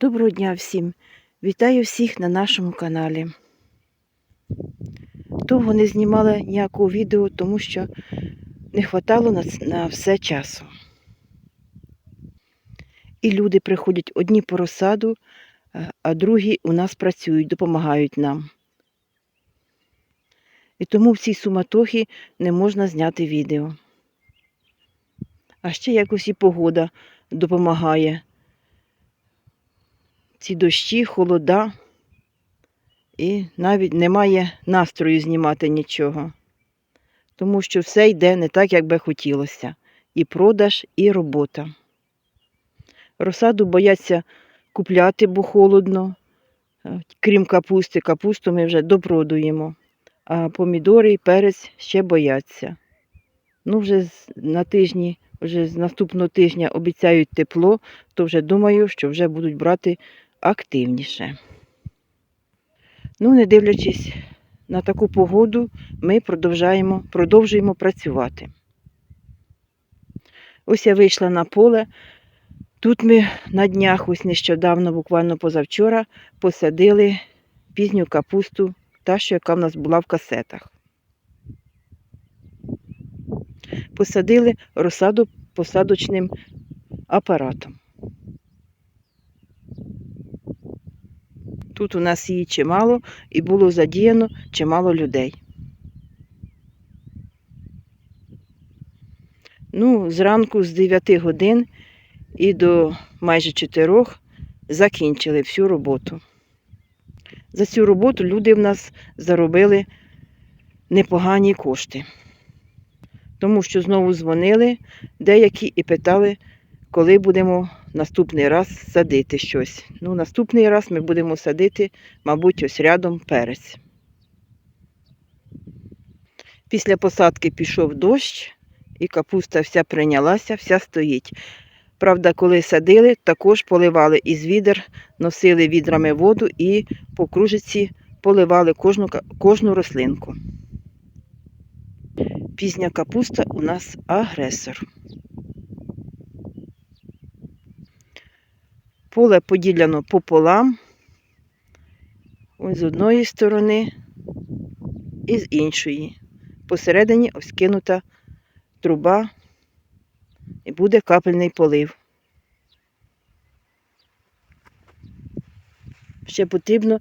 Доброго дня всім! Вітаю всіх на нашому каналі. Довго не знімала ніякого відео, тому що не хватало на, на все часу. І люди приходять одні по розсаду, е, а другі у нас працюють, допомагають нам. І тому в цій суматохі не можна зняти відео. А ще якось і погода допомагає ці дощі, холода, і навіть немає настрою знімати нічого, тому що все йде не так, як би хотілося. І продаж, і робота. Розсаду бояться купляти, бо холодно. Е, Крім капусти, капусту ми вже допродуємо, а помідори і перець ще бояться. Ну, вже на тижні, вже з наступного тижня обіцяють тепло, то вже думаю, що вже будуть брати активніше. Ну, не дивлячись на таку погоду, ми продовжуємо, продовжуємо працювати. Ось я вийшла на поле. Тут ми на днях, ось нещодавно, буквально позавчора, посадили пізню капусту, та, що яка в нас була в касетах. Посадили розсаду посадочним апаратом. Тут у нас її чимало і було задіяно чимало людей. Ну, зранку з 9 годин і до майже 4 закінчили всю роботу. За цю роботу люди в нас заробили непогані кошти. Тому що знову дзвонили деякі і питали, коли будемо наступний раз садити щось. Ну, наступний раз ми будемо садити, мабуть, ось рядом перець. Після посадки пішов дощ, і капуста вся прийнялася, вся стоїть. Правда, коли садили, також поливали із відер, носили відрами воду і по кружиці поливали кожну, кожну рослинку. Пізня капуста у нас агресор. Поле поділяно пополам. Ось з одної сторони і з іншої. Посередині ось кинута труба і буде капельний полив. Ще потрібно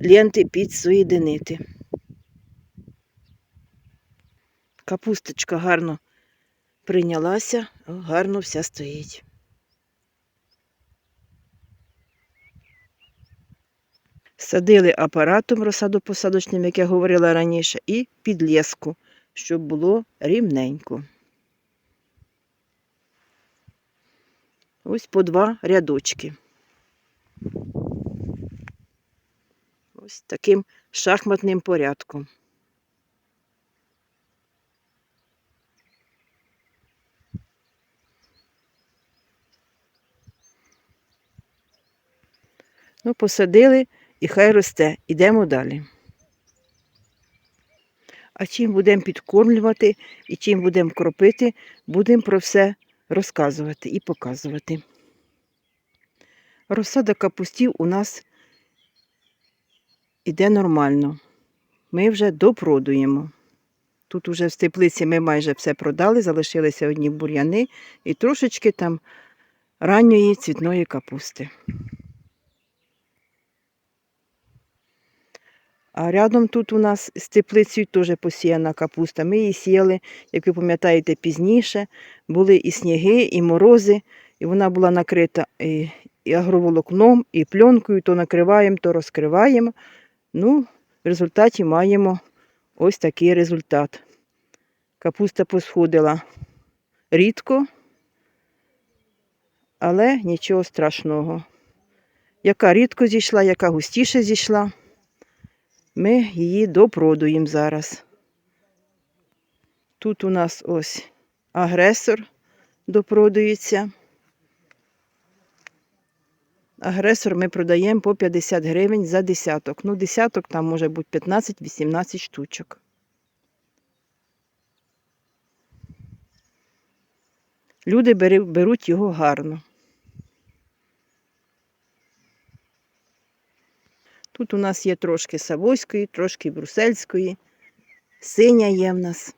ленти підсоєдинити. Капусточка гарно прийнялася, гарно вся стоїть. Садили апаратом розсадопосадочним, як я говорила раніше, і під леску, щоб було рівненько. Ось по два рядочки. Ось таким шахматним порядком. Ну, посадили і хай росте. Ідемо далі. А чим будемо підкормлювати і чим будемо кропити, будемо про все розказувати і показувати. Розсада капустів у нас іде нормально. Ми вже допродуємо. Тут уже в теплиці ми майже все продали, залишилися одні бур'яни і трошечки там ранньої цвітної капусти. А рядом тут у нас з теплицею теж посіяна капуста. Ми її сіяли, як ви пам'ятаєте, пізніше. Були і сніги, і морози, і вона була накрита і, і агроволокном, і пленкою, то накриваємо, то розкриваємо. Ну, в результаті маємо ось такий результат. Капуста посходила рідко, але нічого страшного. Яка рідко зійшла, яка густіше зійшла. Ми її допродуємо зараз. Тут у нас ось агресор допродується. Агресор ми продаємо по 50 гривень за десяток. Ну, десяток там може бути 15-18 штучок. Люди беруть його гарно. Тут у нас є трошки савойської, трошки брусельської, синя є в нас.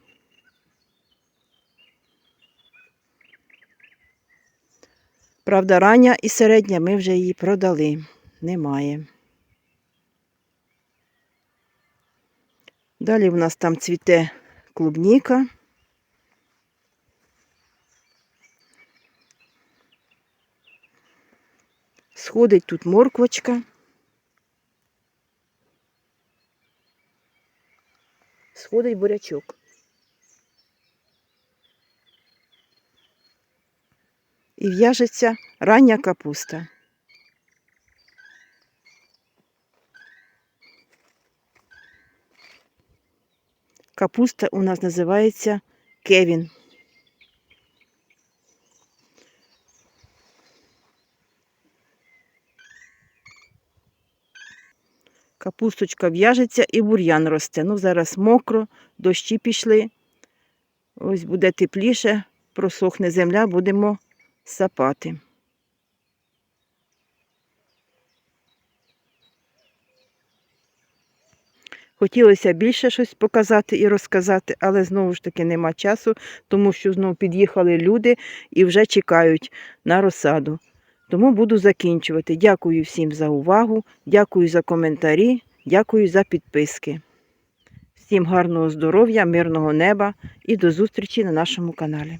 Правда, рання і середня ми вже її продали. Немає. Далі в нас там цвіте клубніка. Сходить тут морквочка. Сходить бурячок. І в'яжеться рання капуста. Капуста у нас називається Кевін. Капусточка в'яжеться і бур'ян росте. Ну, зараз мокро, дощі пішли. Ось буде тепліше, просохне земля, будемо сапати. Хотілося більше щось показати і розказати, але знову ж таки нема часу, тому що знову під'їхали люди і вже чекають на розсаду. Тому буду закінчувати. Дякую всім за увагу, дякую за коментарі, дякую за підписки. Всім гарного здоров'я, мирного неба і до зустрічі на нашому каналі.